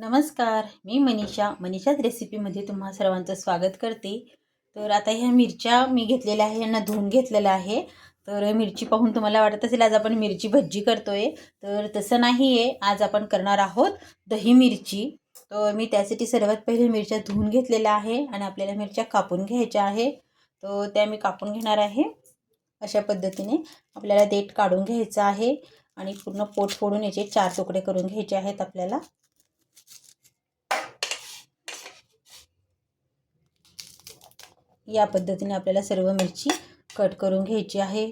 नमस्कार मी मनीषा. मनीषाच रेसिपीमध्ये तुम्हा सर्वांचं स्वागत करते. तर आता ह्या मिरच्या मी घेतलेल्या आहे यांना धुवून घेतलेलं आहे. तर मिरची पाहून तुम्हाला वाटत असेल आज आपण मिरची भज्जी करतो आहे तर तसं नाही आहे आज आपण करणार आहोत दही मिरची. तर मी त्यासाठी सर्वात पहिले मिरच्या धुवून घेतलेल्या आहे आणि आपल्याला मिरच्या कापून घ्यायच्या आहे. तर त्या मी कापून घेणार आहे. अशा पद्धतीने आपल्याला देठ काढून घ्यायचं आहे आणि पूर्ण पोट फोडून याचे चार तुकडे करून घ्यायचे आहेत आपल्याला. या पद्धतीने आपल्याला सर्व मिरची कट करून घ्यायची आहे.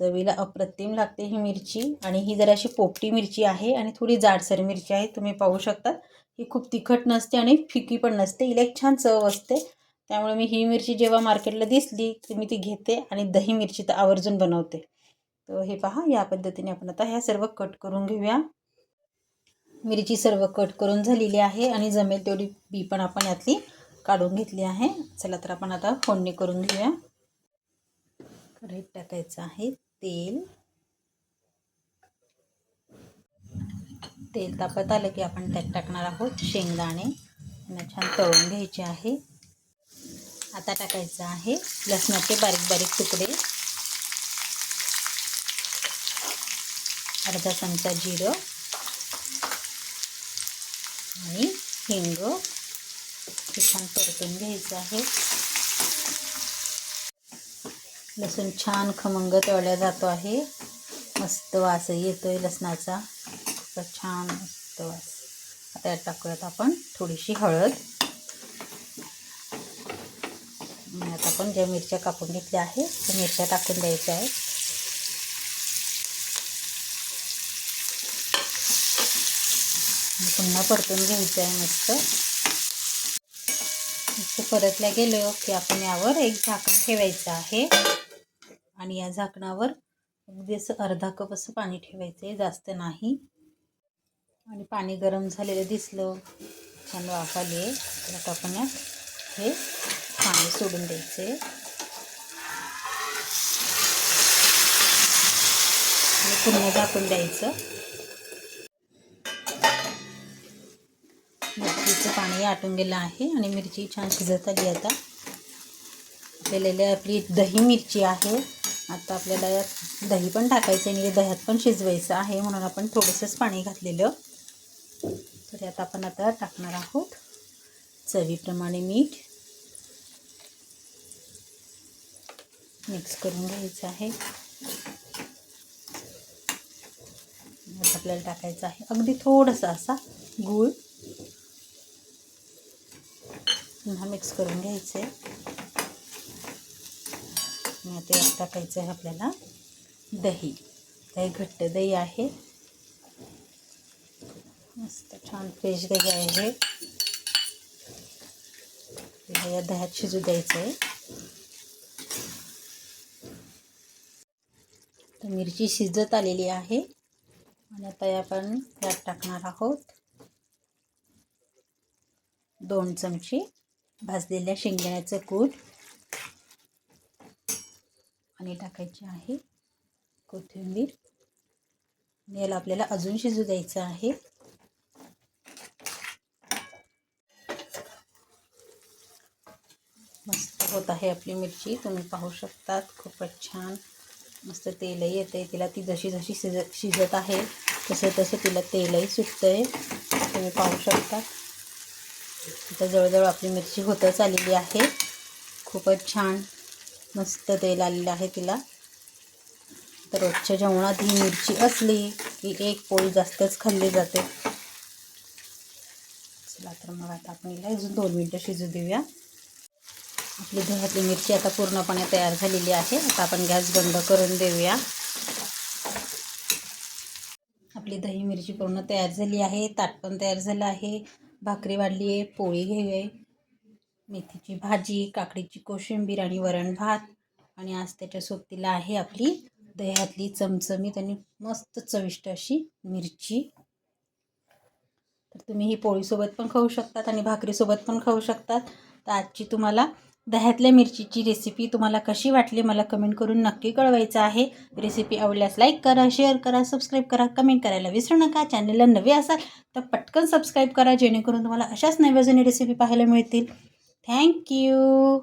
चवीला अप्रतिम लागते ही मिरची आणि ही जरा अशी पोपटी मिरची आहे आणि थोडी जाडसर मिरची आहे. तुम्ही पाहू शकता. ही खूप तिखट नसते आणि फिकी पण नसते. हिला एक छान चव असते. त्यामुळे मी ही मिरची जेव्हा मार्केटला दिसली तर मी ती घेते आणि दही मिरची तर आवर्जून बनवते. तर हे पहा या पद्धतीने आपण आता ह्या सर्व कट करून घेऊया. मिरची सर्व कट करून झालेली आहे आणि जमेल तेवढी बी पण आपण यातली काढून घेतली आहे. चला तर आपण आता फोडणी करून घेऊया. कढईत टाकायचं आहे तेल. तेल तापत आलं की आपण त्यात टाकणार आहोत शेंगदाणे. त्यांना छान तळून घ्यायचे आहे. आता टाकायचं आहे लसणाचे बारीक बारीक तुकडे. अर्धा चमचा जिरं आणि हिंग. छान परतून घ्यायचं आहे. लसूण छान खमंग तळल्या जातो आहे. मस्त वास येतोय लसणाचा. तर छान मस्त वास. आता यात टाकूयात आपण थोडीशी हळद. आता आपण ज्या मिरच्या कापून घेतल्या आहे त्या मिरच्या टाकून द्यायच्या आहेत. पुन्हा परतून घ्यायचं आहे मस्त. परतल्या गेलं की आपण यावर एक झाकण ठेवायचं आहे. आणि या झाकणावर अगदी असं अर्धा कप असं पाणी ठेवायचं आहे जास्त नाही. आणि पाणी गरम झालेलं दिसलं छान वाफ आली आहे. तर आता आपण यात हे पाणी सोडून द्यायचे आणि पुन्हा झाकून द्यायचं मिरचीचं पाणी आटून गेलं आहे आणि मिरची छान शिजत आली आता. केलेली आपली दही मिरची आहे. आता आपल्याला यात दही पण टाकायचं आणि दह्यात पण शिजवायचं आहे म्हणून आपण थोडंसंच पाणी घातलेलं. तर यात आपण आता टाकणार आहोत चवीप्रमाणे मीठ. मिक्स करून घ्यायचं आहे. आपल्याला टाकायचं आहे अगदी थोडंसं असा गूळ. पुन्हा मिक्स करून घ्यायचं. आहे आता यात टाकायचं आहे आपल्याला दही. दही घट्ट दही आहे. मस्त छान फ्रेश दही आहे. या दह्यात शिजू द्यायचं आहे तर मिरची शिजत आलेली आहे. आणि आता आपण यात टाकणार आहोत. दोन चमचे. भाजलेल्या शेंगदाण्याचं कूट आणि टाकायचे आहे कोथिंबीर. आणि याला आपल्याला अजून शिजू द्यायचं आहे. मस्त होत आहे आपली मिरची. तुम्ही पाहू शकतात खूपच छान मस्त तेलही येतं आहे तिला ती जशी जशी शिज शिजत आहे तसं तसं तिला तेलही सुटतं आहे तुम्ही पाहू शकता आता जवळजवळ आपली मिरची होतच आलेली आहे. खूपच छान मस्त तेल आलेलं आहे तिला. तर रोजच्या जेवणात ही मिरची असली की एक पोळी जास्तच खाल्ली जाते. चला तर मग आता आपण हिला अजून दोन मिनटं शिजू देऊया. आपली दह्यातली मिरची आता पूर्णपणे तयार झालेली आहे. आता आपण गॅस बंद करून देऊया. आपली दही मिरची पूर्ण तयार झाली आहे. ताट पण तयार झालं आहे. भाकरी वाढली आहे पोळी घेऊया मेथीची भाजी काकडीची कोशिंबीर आणि वरण भात. आणि आज त्याच्या सोबतीला आहे आपली दह्यातली चमचमीत आणि मस्त चविष्ट अशी मिरची. तर तुम्ही ही पोळीसोबत पण खाऊ शकतात आणि भाकरीसोबत पण खाऊ शकतात. तर आजची तुम्हाला दह्यातल्या मिरचीची रेसिपी तुम्हाला कशी वाटली मला कमेंट करून नक्की कळवायचं आहे. रेसिपी आवडल्यास लाईक करा शेअर करा सबस्क्राईब करा कमेंट करायला विसरू नका. चॅनलला नवे असाल तर पटकन सबस्क्राईब करा जेणेकरून तुम्हाला अशाच नव्या जुन्या रेसिपी पाहायला मिळतील. थँक्यू